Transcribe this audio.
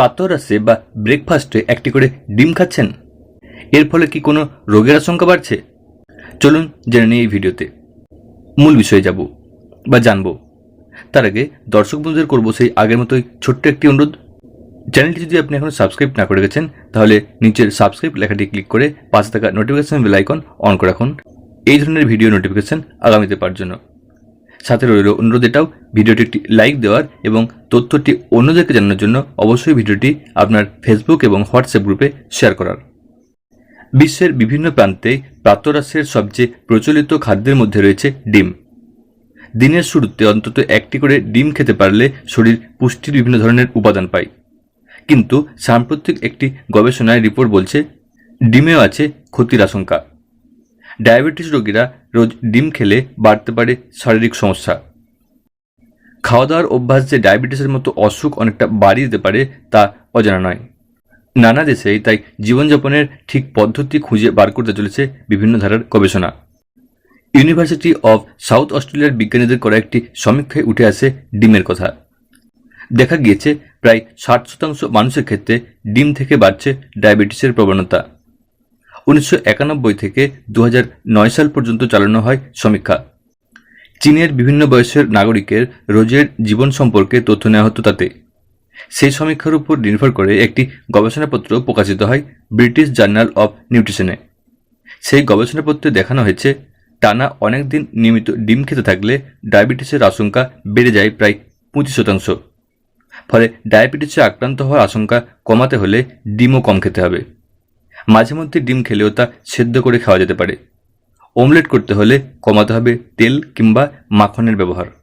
প্রাতরাশে বা ব্রেকফাস্টে একটি করে ডিম খাচ্ছেন? এর ফলে কি কোনো রোগের আশঙ্কা বাড়ছে? চলুন জেনে নিই এই ভিডিওতে। মূল বিষয়ে যাব বা জানব। তার আগে দর্শক বন্ধুদের করব সেই আগের মতোই ছোট্ট একটি অনুরোধ। চ্যানেলটি যদি আপনি এখনও সাবস্ক্রাইব না করে গেছেন, তাহলে নিচের সাবস্ক্রাইব লেখাটি ক্লিক করে পাশে থাকা নোটিফিকেশন বেল আইকন অন করে রাখুন। এই ধরনের ভিডিও নোটিফিকেশন আগামীতে পাওয়ার জন্য। সাথে রইল অনুরোধ এটাও, ভিডিওটি একটি লাইক দেওয়ার এবং তথ্যটি অন্যদেরকে জানানোর জন্য অবশ্যই ভিডিওটি আপনার ফেসবুক এবং হোয়াটসঅ্যাপ গ্রুপে শেয়ার করার। বিশ্বের বিভিন্ন প্রান্তে প্রাতরাশের সবচেয়ে প্রচলিত খাদ্যের মধ্যে রয়েছে ডিম। দিনের শুরুতে অন্তত একটি করে ডিম খেতে পারলে শরীর পুষ্টির বিভিন্ন ধরনের উপাদান পায়। কিন্তু সাম্প্রতিক একটি গবেষণায় রিপোর্ট বলছে, ডিমেও আছে ক্ষতির আশঙ্কা। ডায়াবেটিস রোগীরা রোজ ডিম খেলে বাড়তে পারে শারীরিক সমস্যা। খাওয়া দাওয়ার অভ্যাস যে ডায়াবেটিসের মতো অসুখ অনেকটা বাড়িয়ে দিতে পারে তা অজানা নয়। নানা দেশেই তাই জীবনযাপনের ঠিক পদ্ধতি খুঁজে বার করতে চলেছে বিভিন্ন ধারার গবেষণা। ইউনিভার্সিটি অফ সাউথ অস্ট্রেলিয়ার বিজ্ঞানীদের করা একটি সমীক্ষায় উঠে আসে ডিমের কথা। দেখা গিয়েছে, প্রায় ষাট শতাংশ মানুষের ক্ষেত্রে ডিম থেকে বাড়ছে ডায়াবেটিসের প্রবণতা। উনিশশো একানব্বই থেকে দু সাল পর্যন্ত চালানো হয় সমীক্ষা। চীনের বিভিন্ন বয়সের নাগরিকের রোজের জীবন সম্পর্কে তথ্য নেওয়া হতো তাতে। সেই সমীক্ষার উপর নির্ভর করে একটি গবেষণাপত্র প্রকাশিত হয় ব্রিটিশ জার্নাল অফ নিউট্রিশনে। সেই গবেষণাপত্রে দেখানো হয়েছে, টানা অনেক দিন নিয়মিত ডিম খেতে থাকলে ডায়াবেটিসের আশঙ্কা বেড়ে যায় প্রায় পঁচিশ শতাংশ। ফলে ডায়াবেটিসে আক্রান্ত হওয়ার আশঙ্কা কমাতে হলে ডিমও কম খেতে হবে। মাঝে মধ্যে ডিম খেলেও তা সেদ্ধ করে খাওয়া যেতে পারে। অমলেট করতে হলে কমাতে হবে তেল কিংবা মাখনের ব্যবহার।